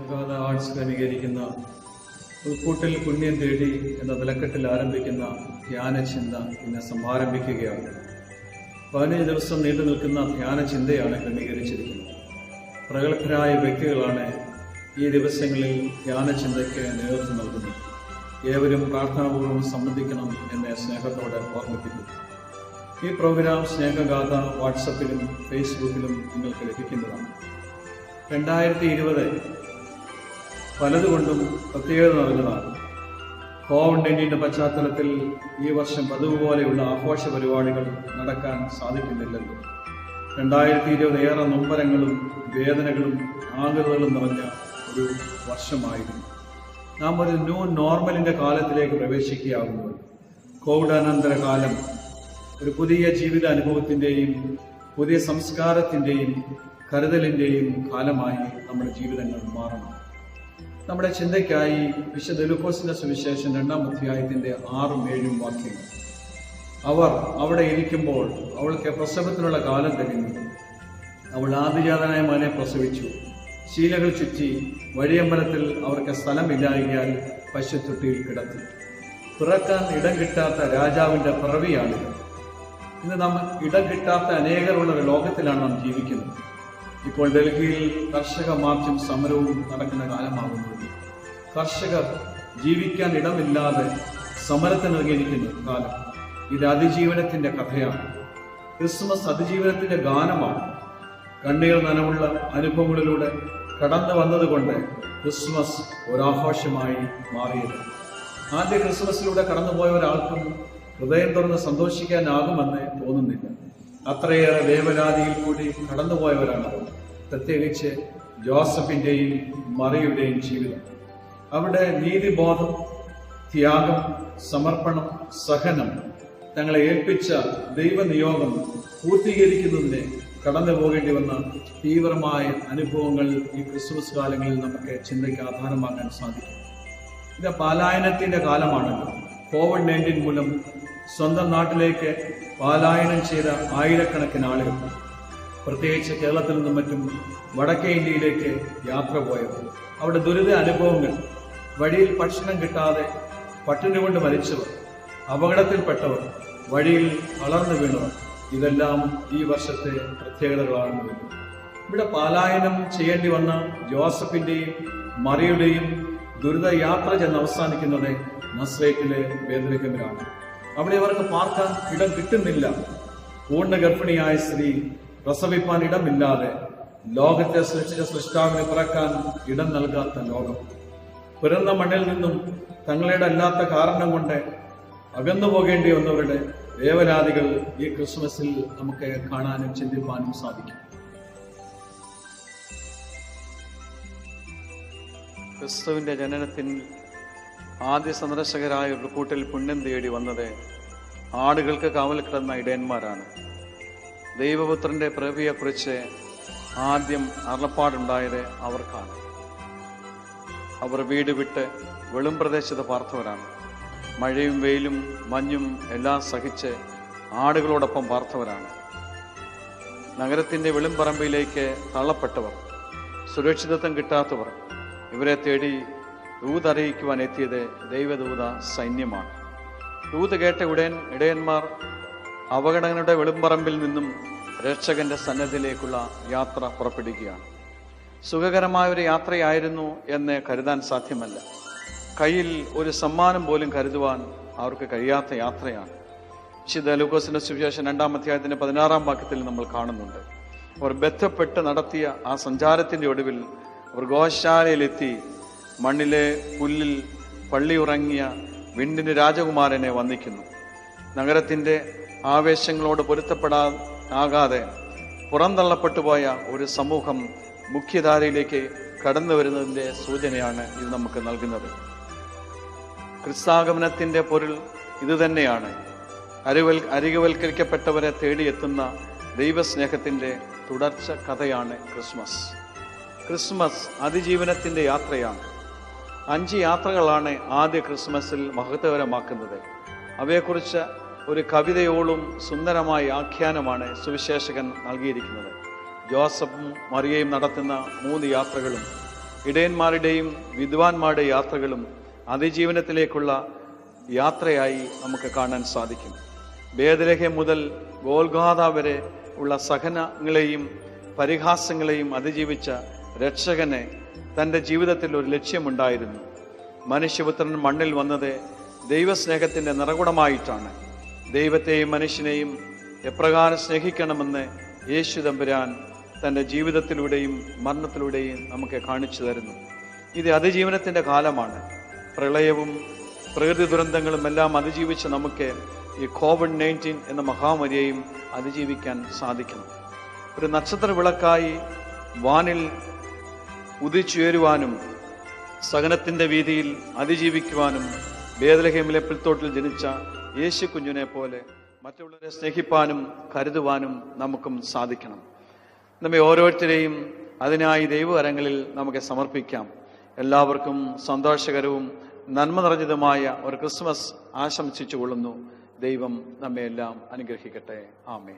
Awards ക്രമീകരിക്കുന്ന ഉൾക്കൂട്ടിൽ പുണ്യം തേടി എന്ന വിലക്കെട്ടിൽ ആരംഭിക്കുന്ന ധ്യാന ചിന്ത ഇന്ന് സമാരംഭിക്കുകയാണ്. പതിനഞ്ച് ദിവസം നീണ്ടു നിൽക്കുന്ന ധ്യാന ചിന്തയാണ് ക്രമീകരിച്ചിരിക്കുന്നത്. പ്രഗത്ഭരായ വ്യക്തികളാണ് ഈ ദിവസങ്ങളിൽ ധ്യാന ചിന്തയ്ക്ക് നേതൃത്വം നൽകുന്നത്. ഏവരും പ്രാർത്ഥനാപൂർവം സംബന്ധിക്കണം എന്ന് സ്നേഹത്തോടെ ഓർമ്മിപ്പിക്കുന്നു. ഈ പ്രോഗ്രാം സ്നേഹഗാഥ വാട്സപ്പിലും ഫേസ്ബുക്കിലും നിങ്ങൾക്ക് ലഭിക്കുന്നതാണ്. രണ്ടായിരത്തി ഇരുപത് പലതുകൊണ്ടും പ്രത്യേകത നിറഞ്ഞതാണ്. കോവിഡ് നയന്റീന്റെ പശ്ചാത്തലത്തിൽ ഈ വർഷം പതിവ് പോലെയുള്ള ആഘോഷ പരിപാടികൾ നടക്കാൻ സാധിക്കുന്നില്ലല്ലോ. രണ്ടായിരത്തി ഇരുപത് ഏറെ നൊമ്പരങ്ങളും വേദനകളും ആകൃതകളും നിറഞ്ഞ ഒരു വർഷമായിരുന്നു. നാം ഒരു ന്യൂ നോർമലിന്റെ കാലത്തിലേക്ക് പ്രവേശിക്കുകയാകുമ്പോൾ കോവിഡ് അനന്തര കാലം ഒരു പുതിയ ജീവിത അനുഭവത്തിന്റെയും പുതിയ സംസ്കാരത്തിന്റെയും കരുതലിന്റെയും കാലമായി നമ്മുടെ ജീവിതങ്ങൾ മാറണം നമ്മുടെ ചിന്തയ്ക്കായി വിശുദ്ധ ലുക്കോസിന്റെ സുവിശേഷം രണ്ടാം അധ്യായത്തിന്റെ ആറും ഏഴും വാക്യങ്ങൾ. അവർ അവിടെ ഇരിക്കുമ്പോൾ അവൾക്ക് പ്രസവത്തിനുള്ള കാലം തികഞ്ഞു അവൾ ആദിജാതനായ മകനെ പ്രസവിച്ചു. ശീലകൾ ചുറ്റി വഴിയമ്പലത്തിൽ അവർക്ക് സ്ഥലമില്ലായികയാൽ പശുത്തൊട്ടിയിൽ കിടത്തി. തുറക്കാൻ ഇടം കിട്ടാത്ത രാജാവിന്റെ പിറവിയാണിത്. ഇന്ന് നാം ഇടം കിട്ടാത്ത അനേകരുള്ള ലോകത്തിലാണ് നാം ജീവിക്കുന്നത്. ഇപ്പോൾ ഡൽഹിയിൽ കർഷക മാർച്ചും സമരവും നടക്കുന്ന കാലമാകുന്നു. കർഷകർ ജീവിക്കാൻ ഇടമില്ലാതെ സമരത്തിനിറങ്ങിയിരിക്കുന്ന കാലം. ഇത് അതിജീവനത്തിന്റെ കഥയാണ്. ക്രിസ്മസ് അതിജീവനത്തിന്റെ ഗാനമാണ്. കണ്ണീർ നനവുള്ള അനുഭവങ്ങളിലൂടെ കടന്നു വന്നതുകൊണ്ട് ക്രിസ്മസ് ഒരാഘോഷമായി മാറിയത്. ആദ്യ ക്രിസ്മസിലൂടെ കടന്നുപോയ ഒരാൾക്കും ഹൃദയം തുറന്ന് സന്തോഷിക്കാനാകുമെന്ന് തോന്നുന്നില്ല. അത്രയേറെ വേവലാതിയിൽ കൂടി കടന്നുപോയവരാണ് പ്രത്യേകിച്ച് ജോസഫിന്റെയും മറിയുടെയും ജീവിതം. അവിടെ നീതിബോധം ത്യാഗം സമർപ്പണം സഹനം തങ്ങളെ ഏൽപ്പിച്ച ദൈവനിയോഗം പൂർത്തീകരിക്കുന്നതിന് കടന്നു പോകേണ്ടി വന്ന തീവ്രമായ അനുഭവങ്ങൾ ഈ ക്രിസ്മസ് കാലങ്ങളിൽ നമുക്ക് ചിന്തയ്ക്ക് ആധാരമാക്കാൻ സാധിക്കും. ഇത് പാലായനത്തിന്റെ കാലമാണല്ലോ. കോവിഡ് നയന്റീൻ മൂലം സ്വന്തം നാട്ടിലേക്ക് പാലായനം ചെയ്ത ആയിരക്കണക്കിന് ആളുകൾ പ്രത്യേകിച്ച് കേരളത്തിൽ നിന്നും മറ്റും വടക്കേ ഇന്ത്യയിലേക്ക് യാത്ര പോയവർ അവിടെ ദുരിത അനുഭവങ്ങൾ വഴിയിൽ ഭക്ഷണം കിട്ടാതെ പട്ടിണി കൊണ്ട് മരിച്ചവർ അപകടത്തിൽപ്പെട്ടവർ വഴിയിൽ വളർന്നു വീണവർ ഇതെല്ലാം ഈ വർഷത്തെ പ്രത്യേകതകളാണ് ഇവിടെ പാലായനം ചെയ്യേണ്ടി വന്ന ജോസഫിന്റെയും മറിയുടെയും ദുരിത യാത്ര ചെന്ന് അവസാനിക്കുന്നത് നസ്രേറ്റിലെ വേദനകമിലാണ് അവിടെ അവർക്ക് പാർക്കാൻ ഇടം കിട്ടുന്നില്ല. പൂർണ ഗർഭിണിയായ സ്ത്രീ പ്രസവിപ്പാൻ ഇടമില്ലാതെ ലോകത്തെ സൃഷ്ടിച്ച സൃഷ്ടാവിനെ പിറക്കാൻ ഇടം നൽകാത്ത ലോകം. പിറന്ന മണ്ണിൽ നിന്നും തങ്ങളുടെ അല്ലാത്ത കാരണം കൊണ്ട് അകന്നു പോകേണ്ടി വന്നവരുടെ വേവലാതികൾ ഈ ക്രിസ്മസിൽ നമുക്ക് കാണാനും ചിന്തിപ്പാനും സാധിക്കും. ക്രിസ്തുവിന്റെ ജനനത്തിൽ ആദ്യ സന്ദർശകരായ ഒരു കൂട്ടിൽ പുണ്യം തേടി വന്നത് ആടുകൾക്ക് കാവൽ കിടന്ന ഇടയന്മാരാണ്. ദൈവപുത്രന്റെ പ്രവിയെക്കുറിച്ച് ആദ്യം അരുളപ്പാടുണ്ടായത് അവർക്കാണ്. അവർ വീട് വിട്ട് വെളും പ്രദേശത്ത് പാർത്തവരാണ് മഴയും വെയിലും മഞ്ഞും എല്ലാം സഹിച്ച് ആടുകളോടൊപ്പം പാർത്തവരാണ് നഗരത്തിന്റെ വെളുംപറമ്പിലേക്ക് തള്ളപ്പെട്ടവർ സുരക്ഷിതത്വം കിട്ടാത്തവർ ഇവരെ തേടി ദൂതറിയിക്കുവാൻ എത്തിയത് ദൈവദൂത സൈന്യമാണ്. ദൂത് കേട്ട ഉടൻ ഇടയന്മാർ അവഗണങ്ങളുടെ വെളുമ്പറമ്പിൽ നിന്നും രക്ഷകന്റെ സന്നദ്ധയിലേക്കുള്ള യാത്ര പുറപ്പെടുകയാണ്. സുഖകരമായ ഒരു യാത്രയായിരുന്നു എന്ന് കരുതാൻ സാധ്യമല്ല. കയ്യിൽ ഒരു സമ്മാനം പോലും കരുതുവാൻ അവർക്ക് കഴിയാത്ത യാത്രയാണ്. വിശുദ്ധ ലൂക്കോസിന്റെ സുവിശേഷം രണ്ടാം അധ്യായത്തിന്റെ പതിനാറാം വാക്യത്തിൽ നമ്മൾ കാണുന്നുണ്ട്. അവർ ബന്ധപ്പെട്ട് നടത്തിയ ആ സഞ്ചാരത്തിന്റെ ഒടുവിൽ അവർ ഗോശാലയിലെത്തി മണ്ണിലെ പുല്ലിൽ പള്ളിയുറങ്ങിയ വിണ്ടിന് രാജകുമാരനെ വന്ദിക്കുന്നു. നഗരത്തിന്റെ ആവേശങ്ങളോട് പൊരുത്തപ്പെടാ ആകാതെ പുറന്തള്ളപ്പെട്ടുപോയ ഒരു സമൂഹം മുഖ്യധാരയിലേക്ക് കടന്നു വരുന്നതിന്റെ സൂചനയാണ് ഇത് നമുക്ക് നൽകുന്നത്. ക്രിസ്താഗമനത്തിന്റെ പൊരുൾ ഇതുതന്നെയാണ് അരിവൽ അരികവൽക്കരിക്കപ്പെട്ടവരെ തേടിയെത്തുന്ന ദൈവസ്നേഹത്തിന്റെ തുടർച്ച കഥയാണ് ക്രിസ്മസ്. ക്രിസ്മസ് അതിജീവനത്തിന്റെ യാത്രയാണ്. അഞ്ച് യാത്രകളാണ് ആദ്യ ക്രിസ്മസിൽ മഹത്വകരമാക്കുന്നത്. അവയെക്കുറിച്ച് ഒരു കവിതയോളും സുന്ദരമായ ആഖ്യാനമാണ് സുവിശേഷകൻ നൽകിയിരിക്കുന്നത്. ജോസഫും മറിയയും നടത്തുന്ന മൂന്ന് യാത്രകളും ഇടയന്മാരുടെയും വിദ്വാൻമാരുടെ യാത്രകളും അതിജീവനത്തിലേക്കുള്ള യാത്രയായി നമുക്ക് കാണാൻ സാധിക്കും. ഭേദരഹം മുതൽ ഗോൽഗാഥ വരെ ഉള്ള സഹനങ്ങളെയും പരിഹാസങ്ങളെയും അതിജീവിച്ച രക്ഷകനെ തന്റെ ജീവിതത്തിൽ ഒരു ലക്ഷ്യമുണ്ടായിരുന്നു. മനുഷ്യപുത്രൻ മണ്ണിൽ വന്നത് ദൈവസ്നേഹത്തിന്റെ നിറകുടമായിട്ടാണ്. ദൈവത്തെയും മനുഷ്യനെയും എപ്രകാരം സ്നേഹിക്കണമെന്ന് യേശു തമ്പുരാൻ തന്റെ ജീവിതത്തിലൂടെയും മരണത്തിലൂടെയും നമുക്ക് കാണിച്ചു തരുന്നു. ഇത് അതിജീവനത്തിന്റെ കാലമാണ്. പ്രളയവും പ്രകൃതി ദുരന്തങ്ങളും എല്ലാം അതിജീവിച്ച് നമുക്ക് ഈ കോവിഡ് നയന്റീൻ എന്ന മഹാമാരിയെയും അതിജീവിക്കാൻ സാധിക്കണം. ഒരു നക്ഷത്ര വിളക്കായി വാനിൽ ഉദിച്ചുയരുവാനും സഹനത്തിന്റെ വീതിയിൽ അതിജീവിക്കുവാനും ബേദലഹേമിലെ പിൽത്തോട്ടിൽ ജനിച്ച യേശു കുഞ്ഞിനെ പോലെ മറ്റുള്ളവരെ സ്നേഹിപ്പാനും കരുതുവാനും നമുക്കും സാധിക്കണം. നമ്മെ ഓരോരുത്തരെയും അതിനായി ദൈവകരങ്ങളിൽ നമുക്ക് സമർപ്പിക്കാം. എല്ലാവർക്കും സന്തോഷകരവും നന്മ നിറഞ്ഞതുമായ ഒരു ക്രിസ്മസ് ആശംസിച്ചു കൊള്ളുന്നു ദൈവം നമ്മെ എല്ലാം അനുഗ്രഹിക്കട്ടെ. ആമേ